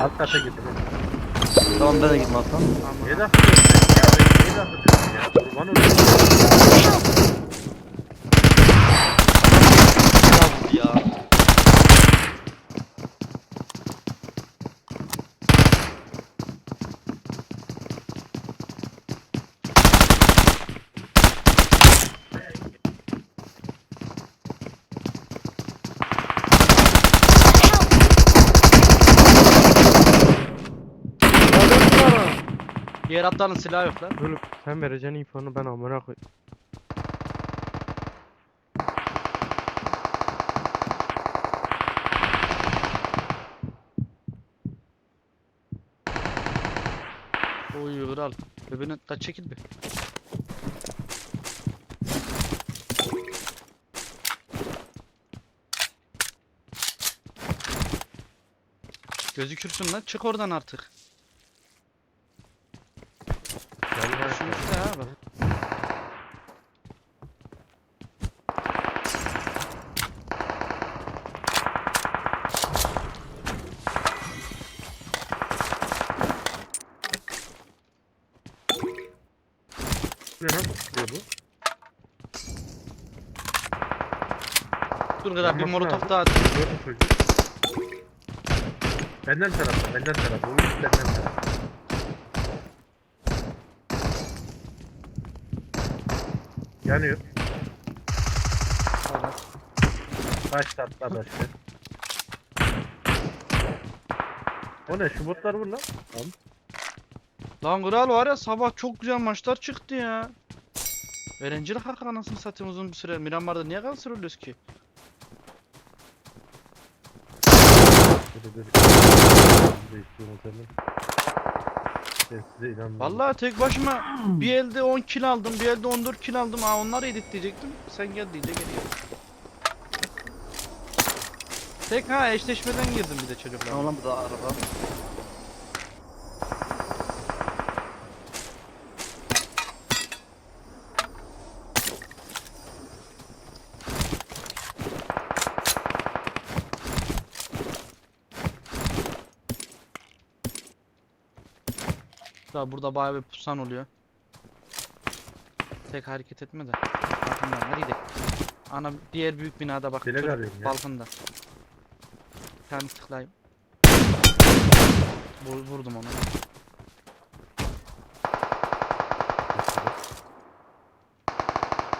Alt kata gidin. Tamam ben de gitmem Hasan. Niye laf ediyorsun ya? Ben Niye laf ediyorsun ya? Kurban olayım. Ya. Diğer aptalın silahı yok lan. Oğlum sen vereceksin infonu ben amına koy. Oy kral. Öbürüne kaç çekil bir. Gözükürsün lan çık oradan artık. Vallahi Şunu işte ha bak. Ne nasıl tutuyor bu? Dur kral bir molotof daha at. Çocuğu. Benden tarafta, benden tarafta. Oğlum benden tarafta. Yanıyor. Başta atla başta. O ne? Şu botlar vur lan. Tamam. Lan kral var ya sabah çok güzel maçlar çıktı ya. Öğrencilik hakkı anasını satayım uzun bir süre. Miramar'da niye kanser oluyoruz ki? Seni. Ben size inanmıyorum. Vallahi tek başıma bir elde 10 kill aldım, bir elde 14 kill aldım. Aa onları edit diyecektim. Sen gel deyince geliyor. Tek ha eşleşmeden girdim bir de çocuklar. Tamam lan bu da araba. Daha burada bayağı bir pusan oluyor. Tek hareket etme de. Bakın hadi gidelim. Ana diğer büyük binada bak. Çocuk arıyorum ya. Balkonda. Bir tane tıklayayım. Vur, vurdum onu.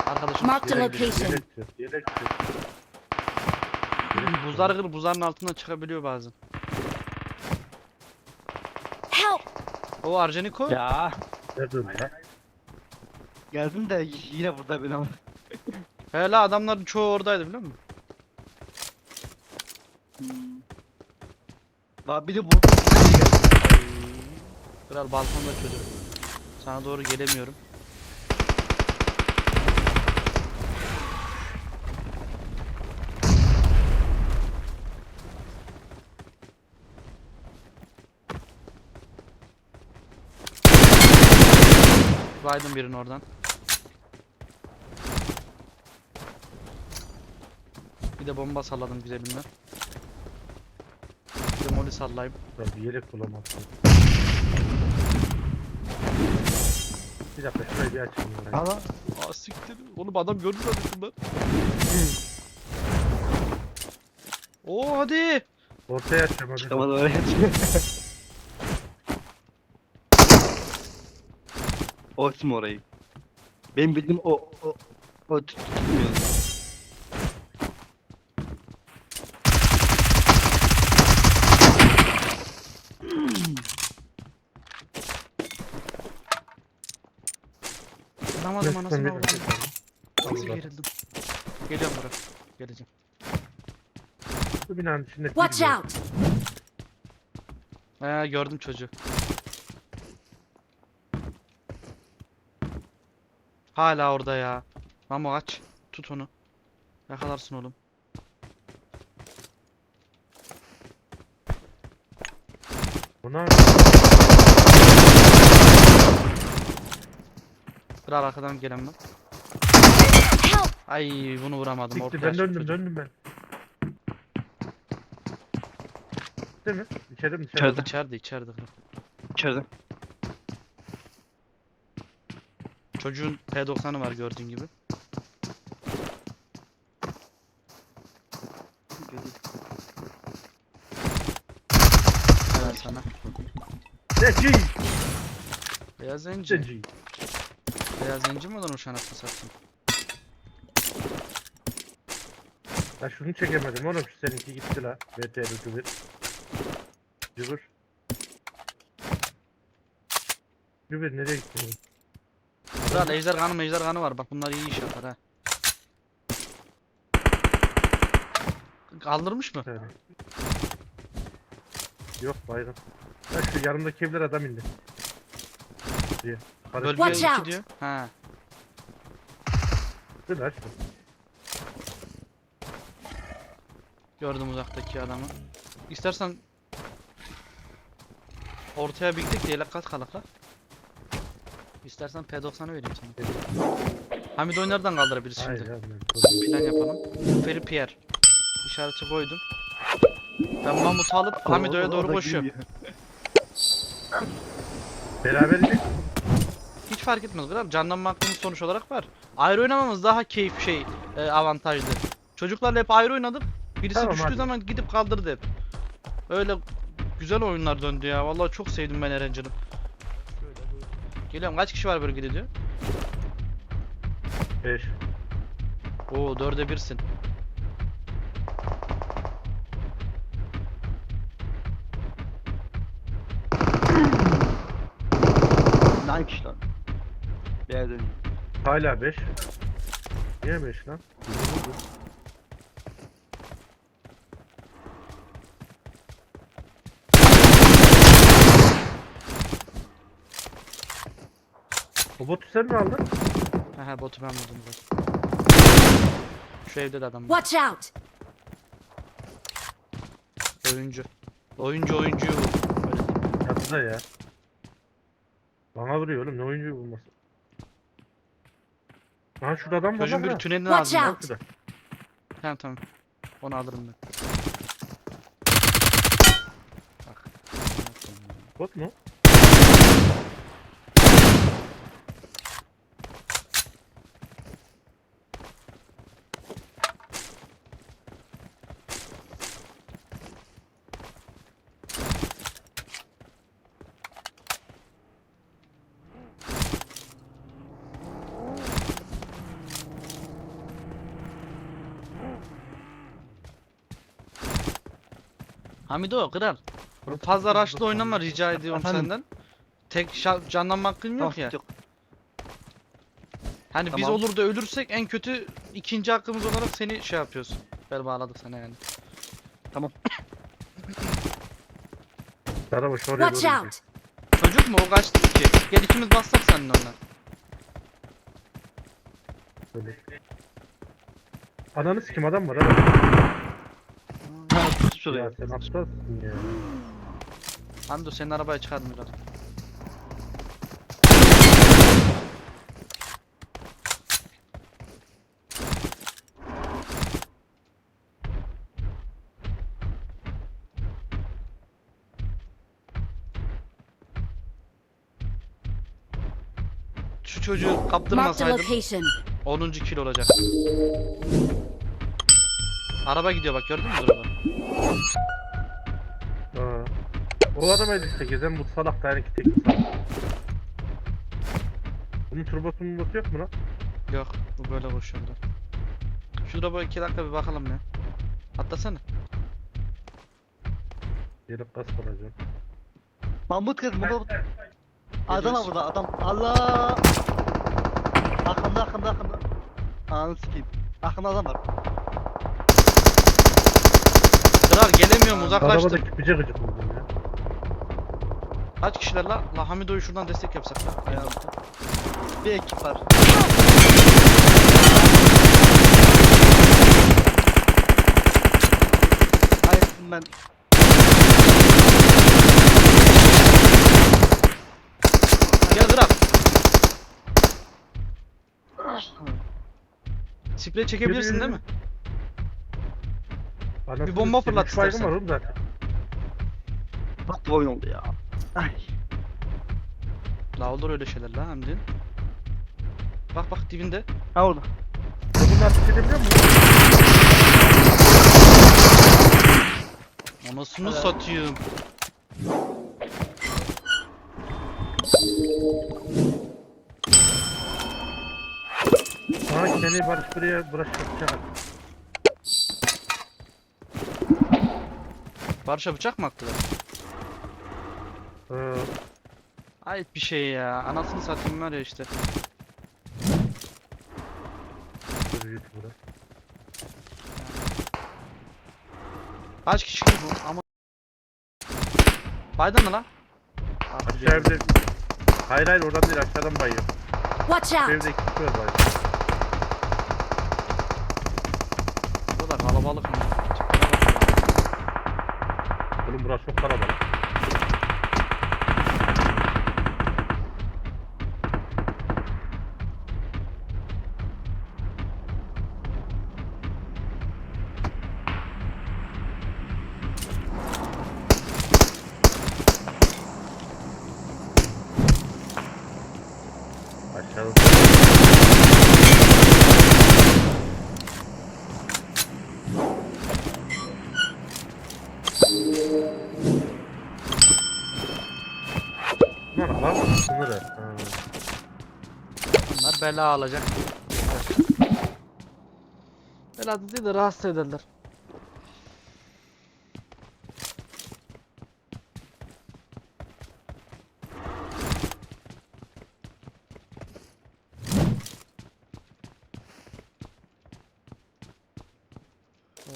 Arkadaşım Marked a location. Yelek yok, yelek yok. Buzlar kır buzların altından çıkabiliyor bazen. O Arjeniko. Ya Nerede lan? geldim de yine burada ben ama. Hele adamların çoğu oradaydı biliyor musun? Bak bir de bu. Kral balkonda çocuk. Sana doğru gelemiyorum. Baydım birini oradan. Bir de bomba salladım güzelimden. Bir de moli sallayayım. Lan bir yelek bulamazsın. Bir dakika şurayı bir açayım. ben. Ama Aa siktir. Oğlum adam gördü zaten ben. Oo hadi. Ortaya açacağım hadi. çıkamadı oraya. o açma orayı. Benim bildiğim o o o tut- tutmuyor. Anlamadım anasını avradım. Nasıl Allah. gerildim. Geliyorum buraya. Geleceğim. Bu binanın içinde Watch biri yok. out! Ee, gördüm çocuğu. Hala orada ya. Mamo aç. Tut onu. Yakalarsın oğlum. Buna Kral arkadan gelen var. Ay bunu vuramadım. siktir ortaya ben döndüm döndüm ben. İçeride mi? İçeride mi? İçeride. İçeride içeride. İçeride. Çocuğun P90'ı var gördüğün gibi. Helal sana. Zeci! Beyaz zenci. Zeci! Beyaz zenci mi olan o şanatlı sattın? Ben şunu çekemedim oğlum şu seninki gitti la. BTR cıvır. Cıvır. Cıvır nereye gitti? Kral ejder kanı mejder kanı var. Bak bunlar iyi iş yapar ha. Kaldırmış mı? Tane. Yok baygın. Ha şu yanımdaki evler adam indi. Diye. Bölge Watch 2 out. diyor. Ha. Karıştı la şu. Gördüm uzaktaki adamı. İstersen ortaya bir gidelim de yelek kat kalakla. İstersen P90'ı vereyim sana. Hamid nereden kaldırabiliriz Hayır şimdi? Plan yapalım. Feri Pierre. İşareti koydum. Ben Mahmut'u alıp Hamido'ya doğru koşuyorum. Beraber indik. Hiç fark etmez kral. Canlanma hakkımız sonuç olarak var. Ayrı oynamamız daha keyif şey e, avantajlı. Çocuklarla hep ayrı oynadık. Birisi Tamam, düştüğü hadi. zaman gidip kaldırdı hep. Öyle güzel oyunlar döndü ya. Vallahi çok sevdim ben Erencil'i. Geliyorum kaç kişi var bölgede diyor. 5. Oo dörde birsin. Ne hangi kişi lan? Bir yerden. Hala 5. Niye 5 lan? O botu sen mi aldın? Aha botu ben vurdum zaten. Şu evde de adam var. Watch out! Oyuncu. Oyuncu oyuncuyu vurdu. Öyle diyeyim. Çatıda ya. Bana vuruyor oğlum ne oyuncuyu bulması. Lan şurada adam var Çocuğun lan. bir ha. tünelin Watch ağzında. out. Şurada. Tamam tamam. Onu alırım ben. Bak. Bot mu? Hamido kral. Fazla rush'lı oynama rica ediyorum Efendim? senden. Tek şa- canlanma hakkın yok ya. yok. Hani biz Tamam. olur da ölürsek en kötü ikinci hakkımız olarak seni şey yapıyoruz. Bel bağladık sana yani. Karabaş oraya Watch out! Çocuk mu o kaçtı ki? Gel ikimiz bassak seninle ondan. gidiyor. Ananı sikim adam var adam. Pusmuş Ya sen aptalsın ya. Hamido senin arabaya çıkardım biraz. Şu çocuğu kaptırmasaydım location. 10. kill olacak. Araba gidiyor bak gördün mü araba? Ha. O arabaydı işte gezen bu salak da ki tek salak. Bunun turbosu murbosu yok mu lan? Yok bu böyle koşuyorlar. Şu araba 2 dakika bir bakalım ya. Atlasana. Gelip gaz kuracağım. Mahmut kız Mahmut. Adam var burada adam. Allah. Arkamda arkamda arkamda. Ananı sikeyim. Arkamda adam var. Kral gelemiyorum uzaklaştım. Arabadaki gıcı gıcık vurdum ya. Kaç kişiler la? La Hamido'yu şuradan destek yapsak la. Ayağım. Bir ekip var. Hayatım ben. Gel kral. Sprey çekebilirsin değil mi? Anasını Bir bomba fırlat üç baygın istersen. var oğlum zaten. Kapattı oyun oldu ya. Ay. La olur öyle şeyler la Hamdi. Bak bak dibinde. Ha orada. Bunu ateş edebiliyor musun? Anasını satayım. Aa kendi Barış buraya Barış yapacak. Barış'a bıçak mı attılar? Ayıp bir şey ya. Anasını satayım var ya işte. Kaç kişi bu? Ama Baydın mı lan? Ah, Aşağı evde... Hayır hayır oradan değil aşağıdan bayıyor. Watch out! evde iki kişi var bayıyor. Bu da kalabalık mı? Oğlum burası çok Bunlar lan sınırı. Ha. Bunlar bela alacak. Bela değil de rahatsız ederler.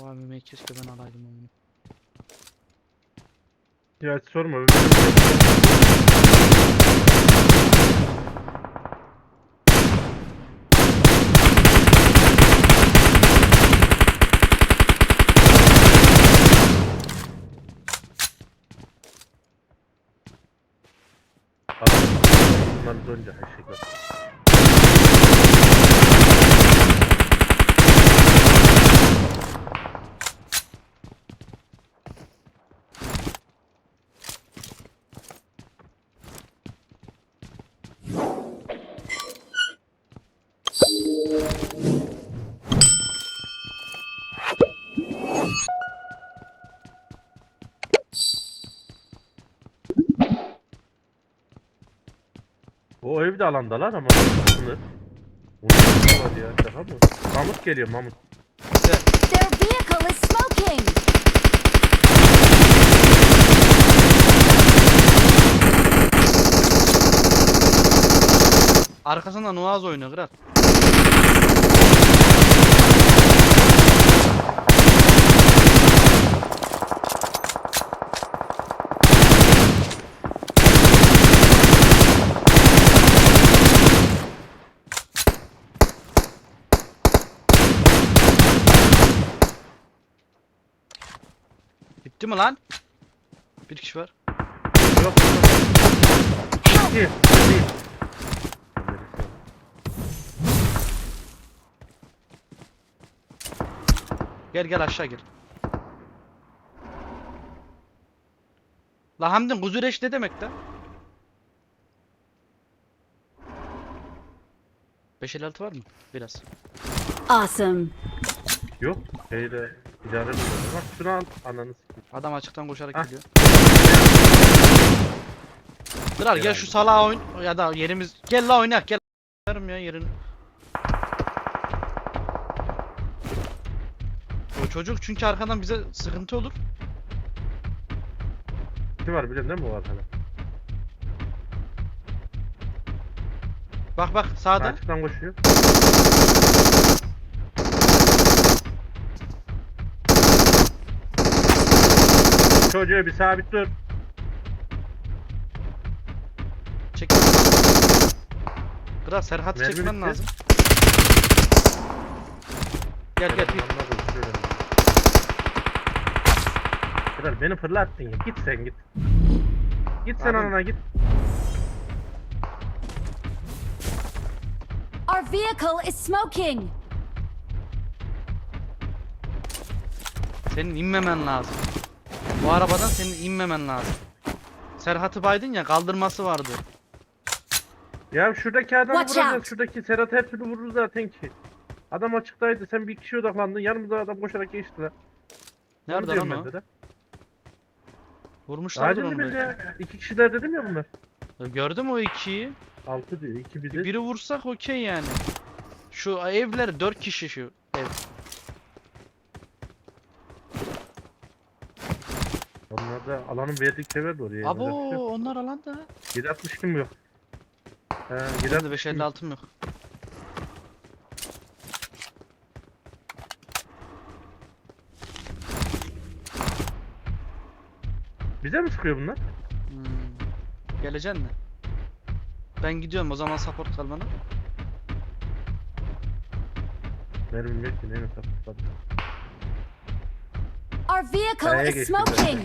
O abime keşke ben alaydım onu. Ya sorma. Bunlar biz önce her şey var. Ev de alandalar ama sınır. O ne var ya şaka mı? Mamut geliyor Mamut. Their vehicle is smoking! Arkasında Nuaz oynuyor kral. Bitti mi lan? Bir kişi var. Yok. Değil. Değil. Gel gel aşağı gel. La Hamdin kuzureş ne demek lan? 556 var mı? Biraz. Awesome. Yok. Şeyde idare ediyorum. Bak şunu al. Ananı sikeyim. Adam açıktan koşarak Hah. geliyor. Kral gel şu salağa oyun ya da yerimiz gel la oynak gel. Yarım ya yerini. O çocuk çünkü arkadan bize sıkıntı olur. Kim var biliyorsun değil mi bu arkada? Bak bak sağda. Açıktan koşuyor. Çocuğu bir sabit dur. Çek. Kral Serhat'ı Mermi çekmen bitti. lazım. Gel gel. Konuşuyorum. Kral beni fırlattın ya. Git sen git. Git sen Abi. anana git. Our vehicle is smoking! Senin inmemen lazım. Bu arabadan senin inmemen lazım. Serhat'ı baydın ya kaldırması vardı. Ya şuradaki adamı Watch vuracağız. out. Şuradaki Serhat her türlü vurur zaten ki. Adam açıktaydı. Sen bir kişi odaklandın. Yanımıza adam koşarak geçti lan. Onu Nerede diyorum lan ben o? de de. Vurmuşlardır onu dedim belki. ya. İki kişiler dedim ya bunlar. Gördüm o ikiyi. Altı diyor. iki bizi. Biri vursak okey yani. Şu evler 4 kişi şu ev. Onlar da alanın verdikçe verdi oraya. Abo Yapacak bir şey yok. onlar alanda. 760 kim yok? He, Benim 760 de 556'm yok. Bize mi sıkıyor bunlar? Hmm. Geleceksin mi? Ben gidiyorum o zaman support kal bana. Mermim yok ki neyle sapıkladım. Our vehicle is zaten. smoking.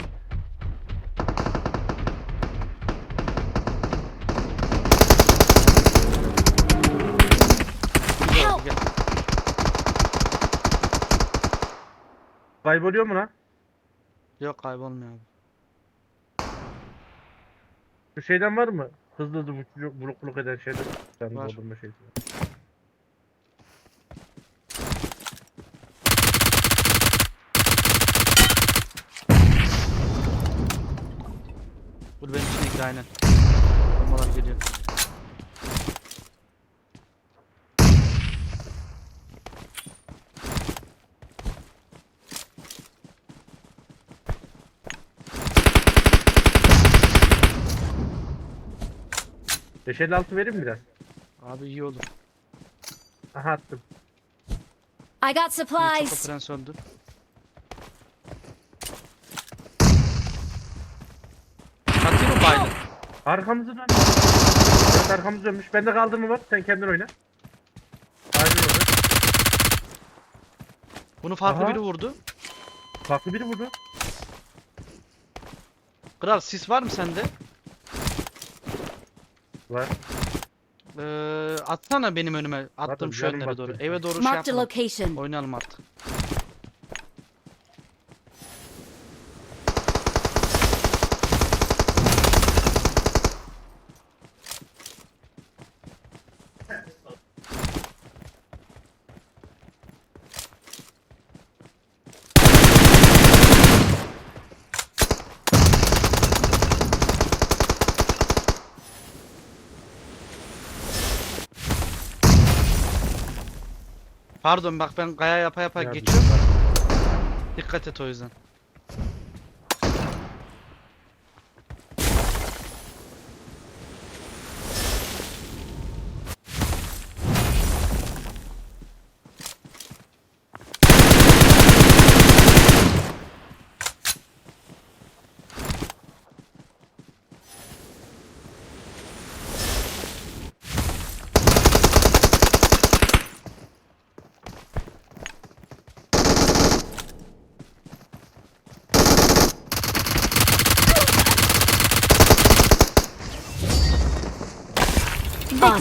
Gel, Help. gel. Kayboluyor mu lan? Yok kaybolmuyor abi. Şu şeyden var mı? Hızlı hızlı buluk buluk, buluk eden şeyden. Ben Var. doldurma şeysi. Dur benim için ekle aynen. Bombalar geliyor. Beş elli altı vereyim mi biraz. Abi iyi olur. Aha attım. I got İyi çok supplies. prens öldü. Atayım mı baydı? Arkamızı dön. Evet arkamız dönmüş. Bende kaldırma var. Sen kendin oyna. Aynen öyle. Bunu farklı Aha. biri vurdu. Farklı biri vurdu. Kral sis var mı sende? Var. Ee, atsana benim önüme. Attım Zaten şu önlere doğru. Eve doğru şey Marked a yapma. location. Oynayalım artık. Pardon bak ben kaya yapa yapa Ya geçiyorum. Dikkat et o yüzden.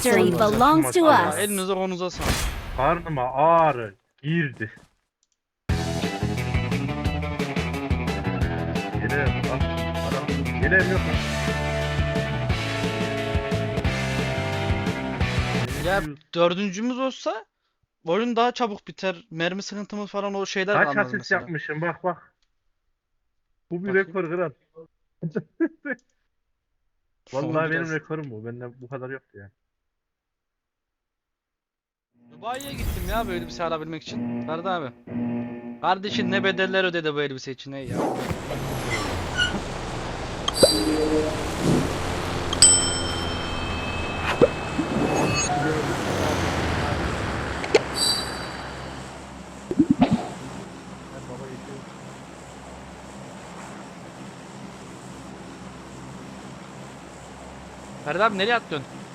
Victory Awesome. Belongs to. Ya, us. elinize kolunuza sağlık. Karnıma ağrı girdi. Gelelim. Bak. Adam. Gelelim yok. Ya dördüncümüz olsa oyun daha çabuk biter. Mermi sıkıntımız falan o şeyler Kaç kalmaz asist mesela. yapmışım bak bak. Bu bir Bakayım. rekor kral. Vallahi Biraz- benim rekorum bu. Benden bu kadar yoktu yani. Dubai'ye gittim ya böyle elbise alabilmek için. Ferdi abi. Kardeşin ne bedeller ödedi bu elbise için ey ya. Ferdi abi nereye atlıyorsun?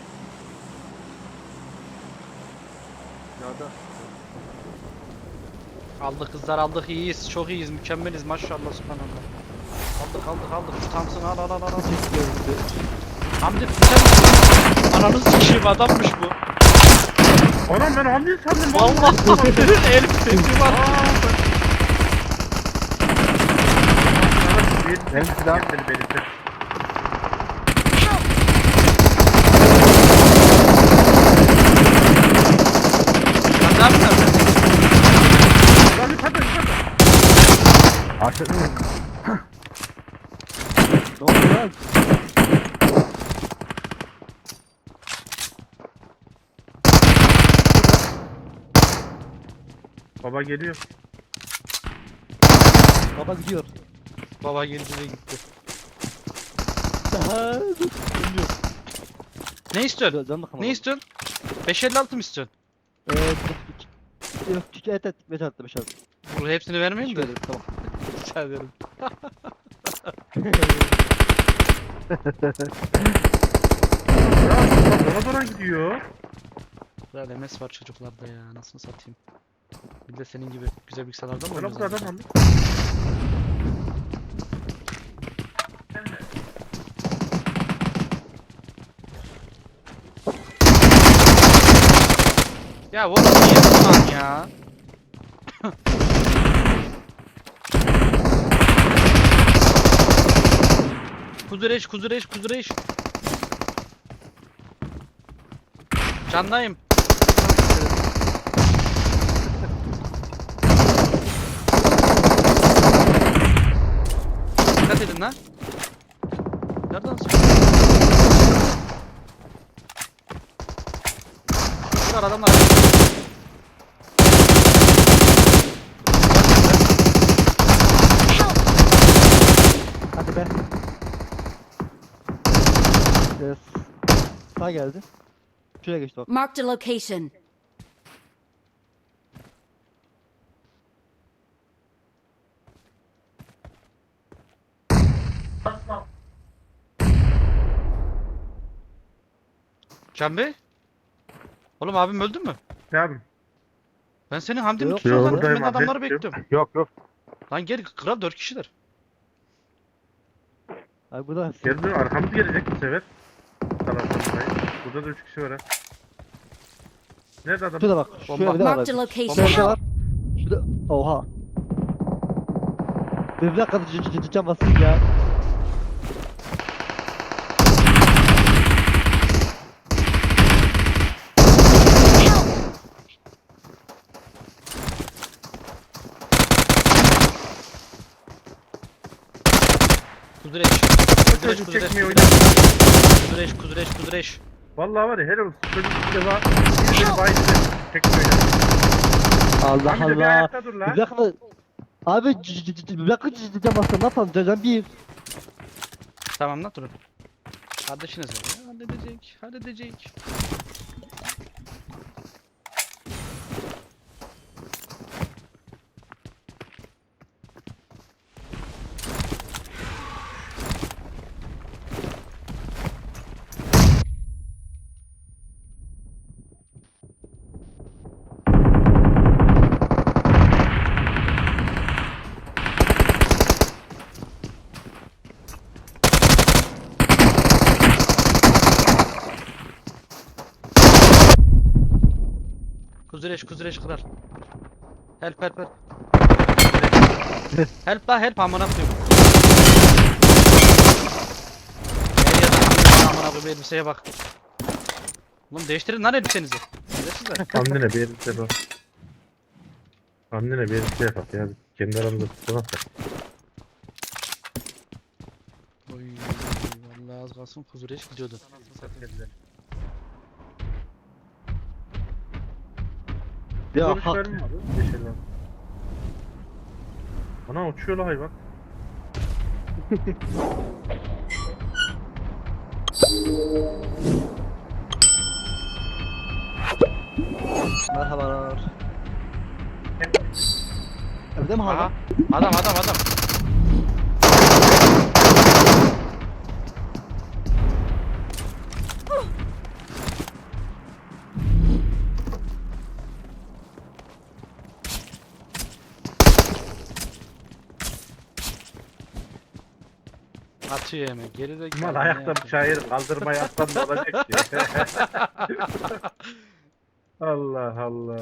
Aldık kızlar aldık iyiyiz çok iyiyiz mükemmeliz maşallah subhanallah. Aldık aldık aldık şu Thompson'ı al al al al. Hamdi sen ananı sikeyim adammış bu. Anam ben hamdi sandım. Vallahi Hamdi'nin el sesi var. Benim silahım. Belirtir. Ne yapacağım ben? Yukarıda yukarıda. Aşağıda mı? Doğru lan. Baba geliyor. Baba gidiyor. Baba geldi ve gitti. Daha bilmiyorum. Ne istiyorsun? Canlı Ne istiyorsun? 556 mı istiyorsun? Evet, Yok çünkü et et beş attı beş attı. Bu hepsini vermeyeyim de. Şöyle tamam. Rica ederim. Bana gidiyor. Güzel MS var çocuklarda ya. Nasıl satayım? Bir de senin gibi güzel bilgisayarlardan mı Bana bu oynuyoruz? adam abi? aldı. Ya oğlum niye bundan ya? kuzureş, kuzureş, kuzureş. Candayım. Dikkat edin lan. Nereden sıkıyor? Şurada adamlar. Hadi be. Yes. Sağ geldi. Şuraya geçti bak. Marked a location. Can Bey? Oğlum abim öldü mü? Ne yapayım? Ben senin Hamdi'nin Yok, tutuyorlar. yok, Ben buradayım abi. adamları bekliyorum. Yok yok. Lan gel kral 4 kişiler. Abi bu da Geldi arkamız gelecek bu sefer. Burada da 3 kişi var ha. Nerede adam? Şurada bak. Şuraya bir de var. Marked a abi. location. Şurada Help! var. Şurada. Oha. Bir dakika c- c- c- can basayım ya. Kuzureş. Kuzureş, çocuk kuzureş, çekmiyor oyunu. kuzureş, kuzureş, kuzureş. Vallahi var ya helal olsun. Çocuk bir defa bir baydı. Çekmiyor oyunu. Allah Hamdi bir Allah. ayakta dur Bir lan. dakika. Abi c- c- c- bir dakika c- c- can basın. Ne yapalım? Can bir. Tamam lan durun. Kardeşiniz var ya. Halledecek, halledecek. Kuzureş, kuzureş kırar. Help, help, help. help la help amına koyayım. Her yerden amına koyayım elbiseye bak. Oğlum değiştirin lan elbisenizi. Şerefsizler. Hamdine bir elbise bak. Hamdine bir elbise yapak ya. Kendi aramızda tutmak da. Oy vallahi az kalsın kuzureş gidiyordu. Ya Görüş hak. vermiyor abi. Yeşil lan. Ana uçuyor la hayvan. Merhabalar. Evde mi hala? Adam adam adam. Atıyor hemen. Geri de Mal ayakta bıçağı yerim. Kaldırmayı atsan ne olacak ki? Allah Allah.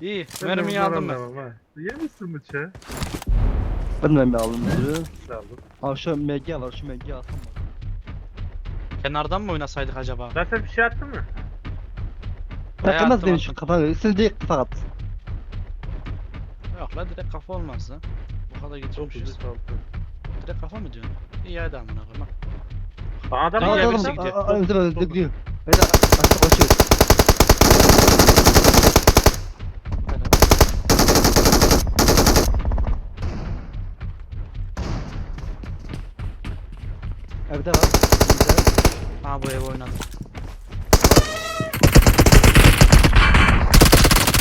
İyi. Mermiyi aldım ben. Yemişsin bıçağı. Ben de mi aldım diyor. Aldım. Abi şu MG var şu MG mı? Kenardan mı oynasaydık acaba? Zaten bir şey attın mı? Takılmaz attım, benim şu attım. kafa. Siz direkt kafa at. Yok lan direkt kafa olmaz lan. Bu Çok getirmişiz. Direkt kafa mı diyorsun? İyi hadi amına koyayım. ha. Aa, Adam Tamam, var tamam. birisi gidiyor. Öldür öldür gidiyor. Hadi aşağı koşuyor. Helal. Evde var. Evde. Ha bu ev oynadı.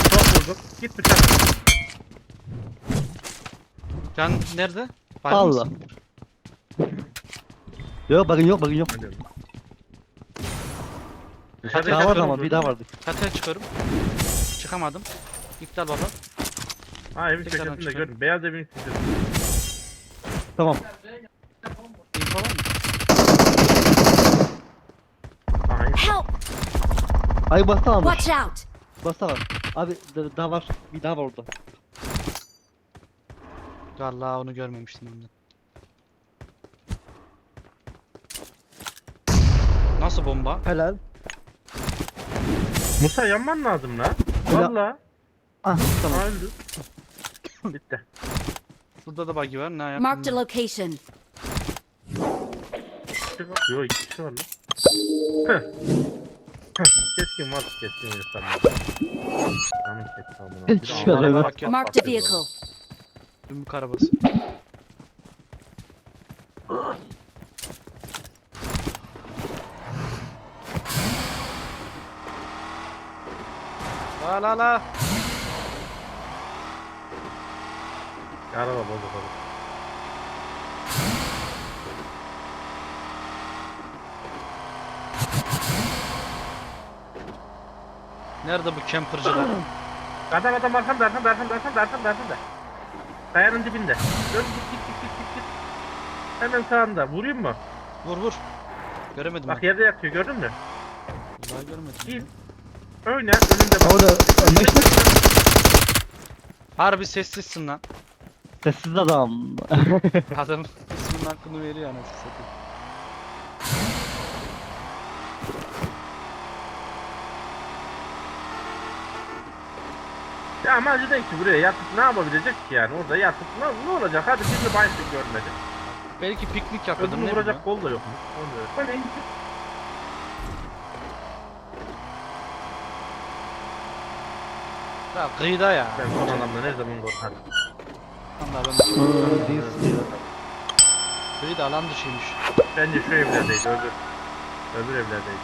Çok vurdum. Git bıçak. Can nerede? Baygın Allah. Yok bakın yok bakın yok. Dışarıda Daha vardı yakın ama bir daha vardı. Çatıya çıkıyorum. Çıkamadım. İptal baba. Ha evin Tekrardan köşesinde çıkıyorum. gördüm. Beyaz evin köşesinde. Tamam. İnfo var mı? Aha iyi. Help! Ay basta almış. Watch out! Basta var. Abi da- daha var. Bir daha var orada. Vallahi onu görmemiştim ben de. Nasıl bomba? Helal. Musa yanman lazım lan. Ya- Valla. Ah tamam. Öldü. Bitti. Burada da buggy var. Ne yapayım? Marked a location. Yok iki kişi var lan. Heh. Heh, Keskin var keskin insanlar. Keskin Hiç Allah'a yok. bak ya, Marked a vehicle. Gümrük arabası. La la la. Araba bozuk olur. Nerede bu campercılar? Adam adam arkamda arkamda arkamda arkamda arkamda arkamda. Kayanın dibinde. Dön git git git git git. Hemen sağında. Vurayım mı? vur vur. Göremedim Bak ben. yerde yatıyor gördün mü? Vallahi görmedim. Git. Öyle önünde bak. Orada önleşti. Harbi sessizsin lan. Sessiz adam. Adam isminin hakkını veriyor anasını satayım. Ya amacı değil ki buraya yatıp ne yapabilecek ki yani orada yatıp ne, ne olacak hadi birini bayısı görmedi. Belki piknik yapıyordum Ödümü ne bileyim. vuracak kol da yok mu? Onu Ya kıyıda ya. Ben son adamla ne zaman korkarım. Allah ben Kıyıda alan dışıymış. Bence şu evlerdeydi öbür. Öbür evlerdeydi.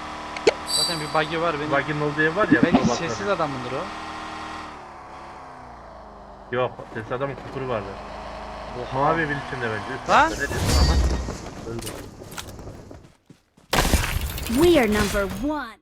Zaten bir bug'i var benim. Bug'in olduğu ev var ya. Belki babakları. sessiz adamındır o. Yok sessiz adamın kupuru vardı. Oha. Mavi evin içinde bence. Lan! Öldü. We are number one.